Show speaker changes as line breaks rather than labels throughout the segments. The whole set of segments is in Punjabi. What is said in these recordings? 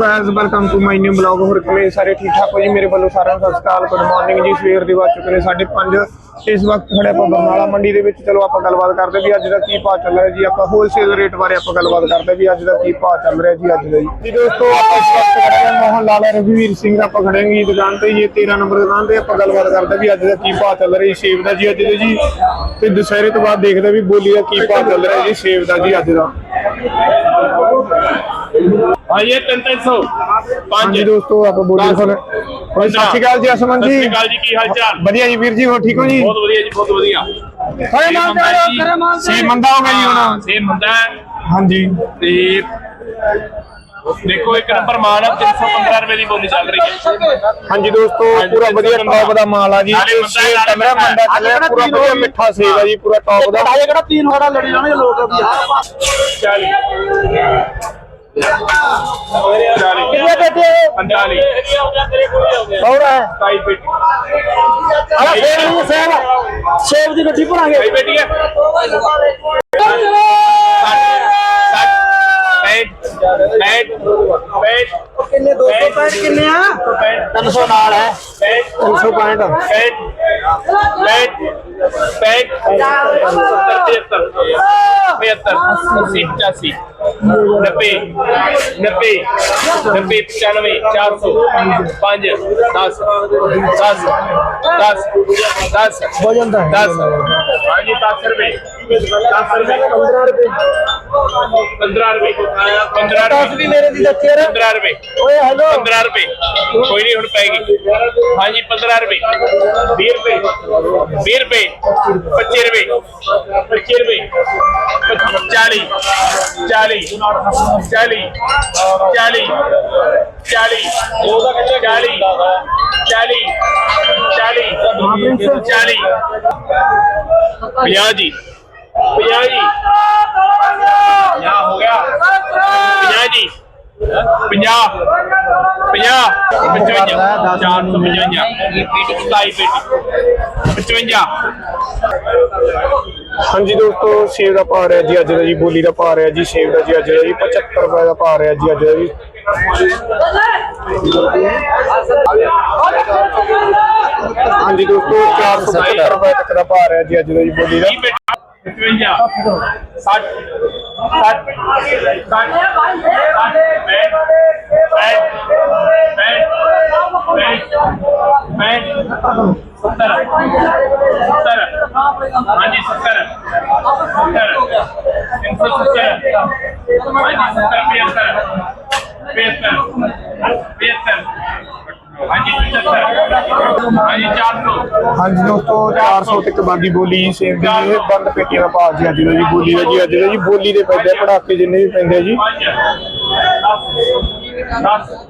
Guys welcome to my new blog ਹੋਰ ਕਿਵੇਂ ਸਾਰੇ ਠੀਕ ਠਾਕ ਹੋ ਜੀ? ਮੇਰੇ ਵੱਲੋਂ ਸਾਰਿਆਂ ਨੂੰ ਸਤਿ ਸ਼੍ਰੀ ਅਕਾਲ ਗੁੱਡ ਮਾਰਨਿੰਗ ਜੀ। ਸਵੇਰ ਦੇ ਵੱਜ ਚੁੱਕੇ ਨੇ 5:30 ਇਸ ਵਕਤ ਖੜੇ ਆਪਾਂ ਬਰਨਾਲਾ ਮੰਡੀ ਦੇ ਵਿੱਚ। ਚਲੋ ਆਪਾਂ ਗੱਲਬਾਤ ਕਰਦੇ ਵੀ ਅੱਜ ਦਾ ਕੀ ਭਾਅ ਚੱਲ ਰਿਹਾ ਜੀ? ਆਪਾਂ ਹੋਲਸੇਲ ਰੇਟ ਬਾਰੇ ਆਪਾਂ ਗੱਲਬਾਤ ਕਰਦੇ ਵੀ ਅੱਜ ਦਾ ਕੀ ਭਾਅ ਚੱਲ ਰਿਹਾ ਜੀ, ਅੱਜ ਦਾ ਜੀ। ਦੋਸਤੋ, ਆਪਾਂ ਇਸ ਵਕਤ ਖੜੇ ਹਾਂ ਮੋਹਨ ਲਾਲ ਰਘਵੀਰ ਸਿੰਘ। ਆਪਾਂ ਖੜੇ ਹਾਂ ਜੀ ਦੁਕਾਨ ਤੇ ਜੀ 13 ਨੰਬਰ ਦੁਕਾਨ ਤੇ ਆਪਾਂ ਗੱਲਬਾਤ ਕਰਦੇ ਵੀ ਅੱਜ ਦਾ ਕੀ ਭਾਅ ਚੱਲ ਰਿਹਾ ਜੀ, ਸੇਬ ਦਾ ਜੀ ਅੱਜ ਦਾ ਜੀ। ਤੇ ਦੁਸਹਿਰੇ ਤੋਂ ਬਾਅਦ ਦੇਖਦੇ ਵੀ ਬੋਲੀ ਦਾ ਕੀ ਭਾਅ ਚੱਲ ਰਿਹਾ ਜੀ, ਸੇਬ ਦਾ ਜੀ ਅੱਜ ਦਾ।
ਹਾਂ ਇਹ 300
ਹਾਂਜੀ ਦੋਸਤੋ ਆਪਾਂ ਬੋਲੀ ਹੋਰ ਸਤਿ ਸ਼੍ਰੀ ਅਕਾਲ ਜੀ ਅਸਮਨ
ਸਤਿ
ਜੀ
ਸ਼੍ਰੀ ਅਕਾਲ ਜੀ ਕੀ ਹਾਲ ਚਾਲ
ਵਧੀਆ ਜੀ ਵੀਰ ਜੀ ਹੋ ਠੀਕ ਹੋ ਜੀ?
ਬਹੁਤ ਵਧੀਆ ਜੀ ਬਹੁਤ ਵਧੀਆ।
ਖਰੇ ਮਾਲ ਸੇ ਮੰਦਾ ਹੋ ਗਿਆ ਜੀ ਹੁਣ।
ਸੇਮ ਹੁੰਦਾ ਹੈ।
ਹਾਂਜੀ।
ਤੇ ਦੇਖੋ ਇੱਕ ਨੰਬਰ ਮਾਲ ਹੈ 315 ਰੁਪਏ ਦੀ ਬੋਲੀ ਚੱਲ ਰਹੀ ਹੈ।
ਹਾਂਜੀ ਦੋਸਤੋ ਪੂਰਾ ਵਧੀਆ ਟੌਪ ਦਾ ਮਾਲ ਆ ਜੀ। ਕਮਰਾ ਚੱਲਿਆ ਪੂਰਾ ਵਧੀਆ ਮਿੱਠਾ ਸੇਬ ਆ ਜੀ ਪੂਰਾ ਟੌਪ ਦਾ।
ਆਏ ਕਿਹੜਾ ਤੀਨ ਹੋੜਾ ਲੜੀ ਜਾਣਗੇ ਲੋਕ ਵੀ ਯਾਰ
ਚੱਲ।
ਕਿੰਨੇ ਬੇਟੇ
45
ਕੌਣ ਹੈ
ਕਾਈ ਬੇਟੀ
ਅਰੇ ਫੇਰ ਨੂੰ ਸੇਬ ਸੇਬ ਦੀ ਗੱਠੀ ਭਰਾਂਗੇ
ਕਾਈ ਬੇਟੀ ਹੈ 60 60
ਕਿੰਨੇ 265 ਕਿੰਨੇ ਆ 300 ਨਾਲ ਹੈ
300 ਪੁਆਇੰਟ
ਪੈਟ ਪੈਟ ਪੈਟ 75 75 80 85 90 90 90 95 400 5 10 10 10 10
ਹੋ ਜਾਂਦਾ ਹੈ
10 ਹਾਂਜੀ 10 ਰੁਪਏ 10 ਰੁਪਏ
15 ਰੁਪਏ
15 ਰੁਪਏ 15
10 ਵੀ
ਰੁਪਏ
ਮੇਰੇ ਦੀ ਦੱਸੇ ਰ
15 ਰੁਪਏ
ਓਏ ਹੈਲੋ
15 ਰੁਪਏ ਕੋਈ ਨਹੀਂ ਹੁਣ ਪੈਗੀ ਹਾਂਜੀ 15 ਰੁਪਏ 20 ਰੁਪਏ 20 ਰੁਪਏ 25 ਰੁਪਏ 25 ਰੁਪਏ 40 40 40 40 40 40 40 40 40 50 ਜੀ 50 ਜੀ 50 ਹੋ ਗਿਆ 50 ਜੀ 50 50 55 455 27 ਪੇਟੀ 55
ਹਾਂਜੀ ਦੋਸਤੋ ਸੇਬ ਦਾ ਭਾਅ ਰਿਹਾ ਜੀ ਅੱਜ ਦਾ ਜੀ ਬੋਲੀ ਦਾ ਭਾਅ ਰਿਹਾ ਜੀ ਸੇਬ ਦਾ ਜੀ ਅੱਜ ਦਾ ਜੀ 75 ਰੁਪਏ ਦਾ ਭਾਅ ਰਿਹਾ ਜੀ ਅੱਜ ਦਾ ਜੀ। ਹਾਂਜੀ ਦੋਸਤੋ 470 ਰੁਪਏ ਤੱਕ ਦਾ ਭਾਅ ਰਿਹਾ ਜੀ ਅੱਜ ਦਾ ਜੀ ਬੋਲੀ ਦਾ।
30 ਪੇਟੀ 55 60 60 60 ਹਾਂਜੀ 70 70 370 ਹਾਂਜੀ 70 75 75 ਹਾਂਜੀ 75 ਹਾਂਜੀ 400
ਹਾਂਜੀ ਦੋਸਤੋ 400 ਤੱਕ ਬਾਗੀ ਬੋਲੀ ਸੇਬ ਦੀ ਇਹ ਬੰਦ ਪੇਟੀਆਂ ਦਾ ਭਾਅ ਜੀ ਅੱਜ ਦਾ ਜੀ ਬੋਲੀ ਦਾ ਜੀ ਅੱਜ ਦਾ ਜੀ ਬੋਲੀ ਦੇ ਪੈਂਦੇ ਆ, ਪੜਾਕੇ ਜਿੰਨੇ ਵੀ ਪੈਂਦੇ ਆ ਜੀ।
ਦਸ। ਦਸ। ਪੰਦਰਾਂ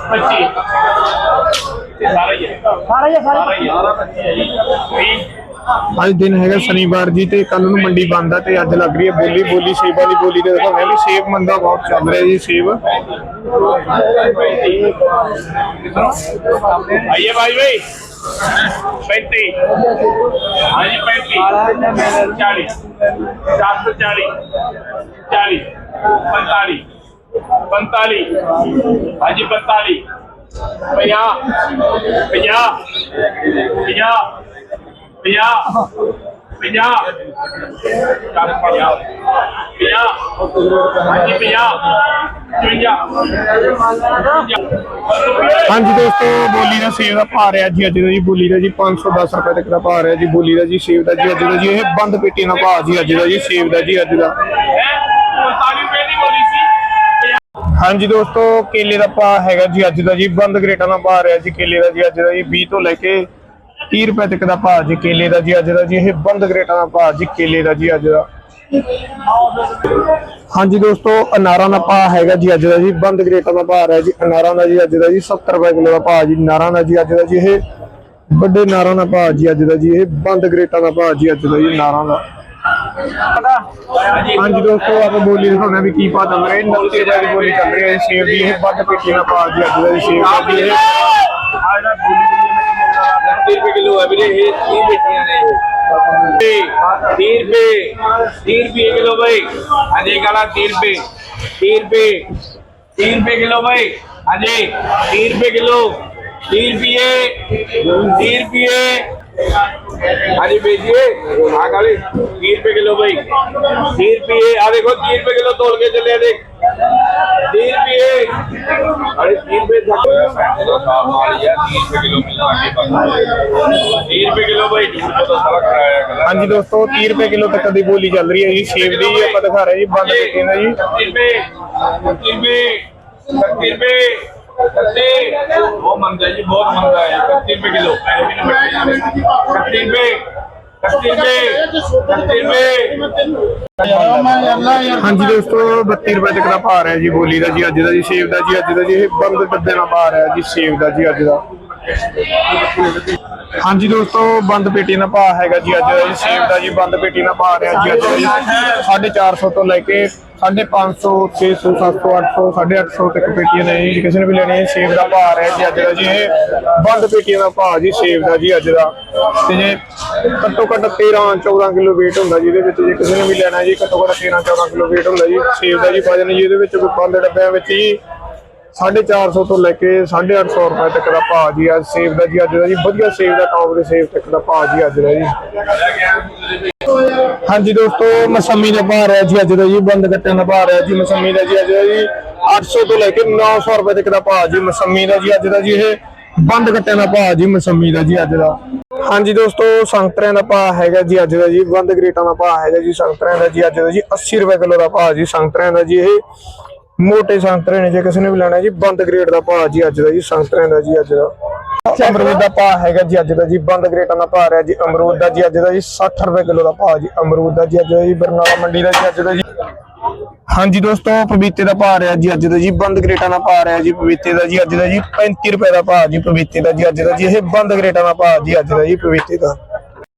25
ਅੱਜ ਦਿਨ ਹੈਗਾ ਸ਼ਨੀਵਾਰ ਜੀ ਤੇ ਕੱਲ ਨੂੰ ਮੰਡੀ ਬੰਦ ਆ ਤੇ ਅੱਜ ਲੱਗ ਰਹੀ ਹੈ ਬੋਲੀ ਬੋਲੀ ਸੇਬਾਂ ਦੀ ਬੋਲੀ ਤੇ ਦਿਖਾਉਂਦੇ ਆ ਵੀ ਮੰਦਾ ਬਹੁਤ ਚੱਲ ਰਿਹਾ ਜੀ ਸੇਬ।
ਆਈਏ ਭਾਈ ਭਾਈ 35 ਹਾਂਜੀ 35 40 40 40 45 45 ਹਾਂਜੀ 45 50 50 ਪੰਜਾਹ। ਪੰਜਾਹ। ਪੰਜਾਹ। ਪੰਜਾਹ।
ਹਾਂਜੀ ਦੋਸਤੋ ਬੋਲੀ ਦਾ ਸੇਵ ਦਾ ਭਾਅ ਰਿਹਾ ਜੀ ਅੱਜ ਦਾ ਜੀ ਬੋਲੀ ਦਾ ਜੀ 510 ਰੁਪਏ ਤੱਕ ਦਾ ਭਾ ਰਿਹਾ ਜੀ ਬੋਲੀ ਦਾ ਜੀ ਸੇਵ ਦਾ ਜੀ ਅੱਜ ਦਾ ਜੀ ਇਹ ਬੰਦ ਪੇਟੀ ਨਾਲ ਭਾਅ ਜੀ ਅੱਜ ਦਾ ਜੀ ਸੇਵ ਦਾ ਜੀ ਅੱਜ ਦਾ। ਹਾਂਜੀ ਦੋਸਤੋ, ਕੇਲੇ ਦਾ ਭਾਅ ਹੈਗਾ ਜੀ ਅੱਜ ਦਾ ਜੀ, ਬੰਦ ਗ੍ਰੇਟਾਂ ਦਾ ਭਾਅ ਰਿਹਾ ਜੀ ਕੇਲੇ ਦਾ ਜੀ, ਅੱਜ ਦਾ ਜੀ 20 ਤੋਂ ਲੈ ਕੇ 30 ਰੁਪਏ ਤੱਕ ਦਾ ਭਾਅ ਜੀ ਕੇਲੇ ਦਾ ਜੀ, ਅੱਜ ਦਾ ਜੀ ਇਹ ਬੰਦ ਗ੍ਰੇਟਾਂ ਦਾ ਭਾਅ ਜੀ ਕੇਲੇ ਦਾ ਜੀ ਅੱਜ ਦਾ। ਹਾਂਜੀ ਦੋਸਤੋ, ਅਨਾਰਾਂ ਦਾ ਭਾਅ ਹੈਗਾ ਜੀ ਅੱਜ ਦਾ ਜੀ, ਬੰਦ ਗ੍ਰੇਟਾਂ ਦਾ ਭਾਅ ਰਿਹਾ ਜੀ, ਅਨਾਰਾਂ ਦਾ ਜੀ ਅੱਜ ਦਾ ਜੀ 70 ਰੁਪਏ ਕਿਲੋ ਦਾ ਭਾਅ ਜੀ, ਨਾਰਾਂ ਦਾ ਜੀ ਅੱਜ ਦਾ ਜੀ ਇਹ ਵੱਡੇ ਨਾਰਾਂ ਦਾ ਭਾਅ ਜੀ ਅੱਜ ਦਾ ਜੀ, ਇਹ ਬੰਦ ਗ੍ਰੇਟਾਂ ਦਾ ਭਾਅ ਜੀ ਅੱਜ ਦਾ ਜੀ, ਨਾਰਾਂ ਦਾ। ਹਾਂਜੀ ਦੋਸਤੋ, ਆਪਾਂ ਬੋਲੀ ਦਿਖਾਉਣਾ ਵੀ ਕੀ ਭਾਅ ਚੱਲ ਰਿਹਾ 29 ਰੁਪਏ ਦੀ ਬੋਲੀ ਚੱਲ ਰਹੀ ਹੈ ਜੀ ਸੇਬ ਦੀ ਇਹ ਵੱਧ ਪੇਟੀ ਦਾ ਭਾਅ ਜੀ, ਅੱਜ ਦਾ ਜੀ ਸੇਬ ਦਾ ਜੀ ਇਹ
30 ਰੁਪਏ ਕਿਲੋ ਹੈ ਵੀਰੇ, ਇਹ 30 ਬੇਟੀਆਂ ਨੇ ਇਹ। 30 ਰੁਪਏ 30 ਰੁਪਏ ਕਿਲੋ ਭਾਈ ਹਾਂਜੀ ਕਾਲਾ 30 ਰੁਪਏ 30 ਰੁਪਏ 30 ਰੁਪਏ ਕਿਲੋ ਭਾਈ ਹਾਂਜੀ ਭੇਜੀਏ ਆ ਕਾਲੀ 30 ਰੁਪਏ ਕਿਲੋ ਬਈ। 30 ਰੁਪਏ ਆ ਦੇਖੋ 30 ਰੁਪਏ ਕਿਲੋ ਤੋਲ ਕੇ ਚੱਲੇ ਦੇ 30 ਰੁਪਏ। ਅਰੇ 30 ਰੁਪਏ ਦਾ ਸਾਫ਼ ਮਾਲ ਯਾਰ 30 ਰੁਪਏ ਕਿਲੋ ਮਿਲਣਾ ਅੱਗੇ ਬਸ 30 ਰੁਪਏ ਕਿਲੋ ਬਈ। ਤੋਂ ਸਾਰਾ ਕਰਾਇਆ ਕਰਾ
ਹਾਂਜੀ ਦੋਸਤੋ 30 ਰੁਪਏ ਕਿਲੋ ਤੱਕ ਦੀ ਬੋਲੀ ਚੱਲ ਰਹੀ ਹੈ ਜੀ। ਸ਼ੇਵ ਦੀ ਆਪਾਂ ਦਿਖਾ ਰਹੇ ਜੀ
कत्ती बहुत महंगा है जी बहुत महंगा है कत्ती रुपए किलो कत्ती रुपये कत्ती रुपये कत्ती रुपये
ਹਾਂਜੀ ਦੋਸਤੋ 32 ਰੁਪਏ ਤੱਕ ਦਾ ਭਾਅ ਹੈ ਜੀ ਬੋਲੀ ਦਾ ਜੀ ਅੱਜ ਦਾ ਜੀ ਸੇਬ ਦਾ ਜੀ ਅੱਜ ਦਾ ਜੀ ਇਹ ਬੰਦ ਡੱਬੇ ਨਾਲ ਭਾਅ ਹੈ ਜੀ ਸੇਬ ਦਾ ਜੀ ਅੱਜ ਦਾ ਹਾਂਜੀ ਦੋਸਤੋ ਬੰਦ ਪੇਟੀ ਦਾ ਭਾਅ ਹੈਗਾ ਜੀ ਅੱਜ ਦਾ ਜੀ ਸੇਬ ਦਾ ਜੀ ਬੰਦ ਪੇਟੀ ਦਾ ਭਾਅ ਰਿਹਾ ਜੀ ਅੱਜ ਦਾ ਜੀ 450 ਤੋਂ ਲੈ ਕੇ 550 600 700 800 850 ਤੱਕ ਪੇਟੀਆਂ ਨੇ ਜੀ। ਕਿਸੇ ਨੇ ਵੀ ਲੈਣੀ ਹੈ, ਸੇਬ ਦਾ ਭਾਅ ਰਿਹਾ ਜੀ ਅੱਜ ਦਾ ਜੀ। ਇਹ ਬੰਦ ਪੇਟੀਆਂ ਦਾ ਭਾਅ ਜੀ, ਸੇਬ ਦਾ ਜੀ ਅੱਜ ਦਾ। ਤੇ ਜੇ ਘੱਟੋ ਘੱਟ 13 14 ਕਿਲੋ weight ਹੁੰਦਾ ਜੀ, ਇਹਦੇ ਵਿੱਚ ਜੇ ਕਿਸੇ ਨੇ ਵੀ ਲੈਣਾ ਜੀ, ਘੱਟੋ ਘੱਟ 13 14 ਕਿਲੋ weight ਹੁੰਦਾ ਜੀ, ਸੇਬ ਦਾ ਜੀ ਵਜਨ ਜੀ, ਇਹਦੇ ਵਿੱਚ ਕੋਈ ਬੰਦ ਡੱਬਿਆਂ ਵਿੱਚ ਜੀ 450 ਤੋਂ ਲੈ ਕੇ 850 ਰੁਪਏ ਤੱਕ ਦਾ ਭਾਅ ਜੀ, ਅੱਜ ਸੇਬ ਦਾ ਜੀ, ਅੱਜ ਦਾ ਜੀ, ਵਧੀਆ ਸੇਬ ਦਾ ਟੌਪ ਦੇ ਸੇਬ ਤੱਕ ਦਾ ਭਾਅ ਜੀ, ਅੱਜ ਦਾ ਜੀ। ਹਾਂਜੀ ਦੋਸਤੋ, ਮਸੰਮੀ ਦਾ ਭਾਅ ਰਿਹਾ ਜੀ ਅੱਜ ਦਾ ਜੀ, ਬੰਦ ਕੱਟਿਆਂ ਦਾ ਭਾਅ ਰਿਹਾ ਜੀ, ਮਸੰਮੀ ਦਾ ਜੀ ਅੱਜ ਦਾ ਜੀ। 800 ਤੋਂ ਲੈ ਕੇ 900 ਰੁਪਏ ਤੱਕ ਦਾ ਭਾਅ ਜੀ, ਮਸੰਮੀ ਦਾ ਜੀ ਅੱਜ ਦਾ ਜੀ, ਇਹ ਬੰਦ ਕੱਟਿਆਂ ਦਾ ਭਾਅ ਜੀ, ਮਸੰਮੀ ਦਾ ਜੀ ਅੱਜ ਦਾ। ਹਾਂਜੀ ਦੋਸਤੋ ਸੰਤਰਿਆਂ ਦਾ ਭਾਅ ਹੈਗਾ ਜੀ ਅੱਜ ਦਾ ਜੀ, ਬੰਦ ਗ੍ਰੇਟਾਂ ਦਾ ਭਾਅ ਹੈਗਾ ਜੀ ਸੰਤਰਿਆਂ ਦਾ ਜੀ ਅੱਜ ਦਾ ਜੀ 80 ਰੁਪਏ ਕਿਲੋ ਦਾ ਭਾਅ ਜੀ ਸੰਤਰਿਆਂ ਦਾ ਜੀ, ਇਹ ਮੋਟੇ ਸੰਤਰੇ ਨੇ, ਜੇ ਕਿਸੇ ਨੇ ਵੀ ਲੈਣਾ ਜੀ, ਬੰਦ ਗ੍ਰੇਡ ਦਾ ਭਾਅ ਜੀ ਅੱਜ ਦਾ ਜੀ ਸੰਤਰਿਆਂ ਦਾ ਜੀ ਅੱਜ ਦਾ। ਅਮਰੂਦ ਦਾ ਭਾਅ ਹੈਗਾ ਜੀ ਅੱਜ ਦਾ ਜੀ, ਬੰਦ ਗ੍ਰੇਟਾਂ ਦਾ ਭਾਅ ਰਿਹਾ ਜੀ, ਅਮਰੂਦ ਦਾ ਜੀ ਅੱਜ ਦਾ ਜੀ 60 ਰੁਪਏ ਕਿਲੋ ਦਾ ਭਾਅ ਜੀ, ਅਮਰੂਦ ਦਾ ਜੀ ਅੱਜ ਦਾ ਜੀ, ਬਰਨਾਲਾ ਮੰਡੀ ਦਾ ਜੀ ਅੱਜ ਦਾ ਜੀ। ਹਾਂਜੀ ਦੋਸਤੋ ਪਪੀਤੇ ਦਾ ਭਾਅ ਰਿਹਾ ਜੀ, ਅੱਜ ਦਾ ਜੀ, ਬੰਦ ਗ੍ਰੇਟਾਂ ਦਾ ਭਾਅ ਰਿਹਾ ਜੀ ਪਪੀਤੇ ਦਾ ਜੀ, ਅੱਜ ਦਾ ਜੀ 35 ਰੁਪਏ ਦਾ ਭਾਅ ਜੀ ਪਪੀਤੇ ਦਾ ਜੀ, ਅੱਜ ਦਾ ਜੀ, ਇਹ ਬੰਦ ਗ੍ਰੇਟਾਂ ਦਾ ਭਾਅ ਜੀ, ਅੱਜ ਦਾ ਜੀ ਪਪੀਤੇ ਦਾ।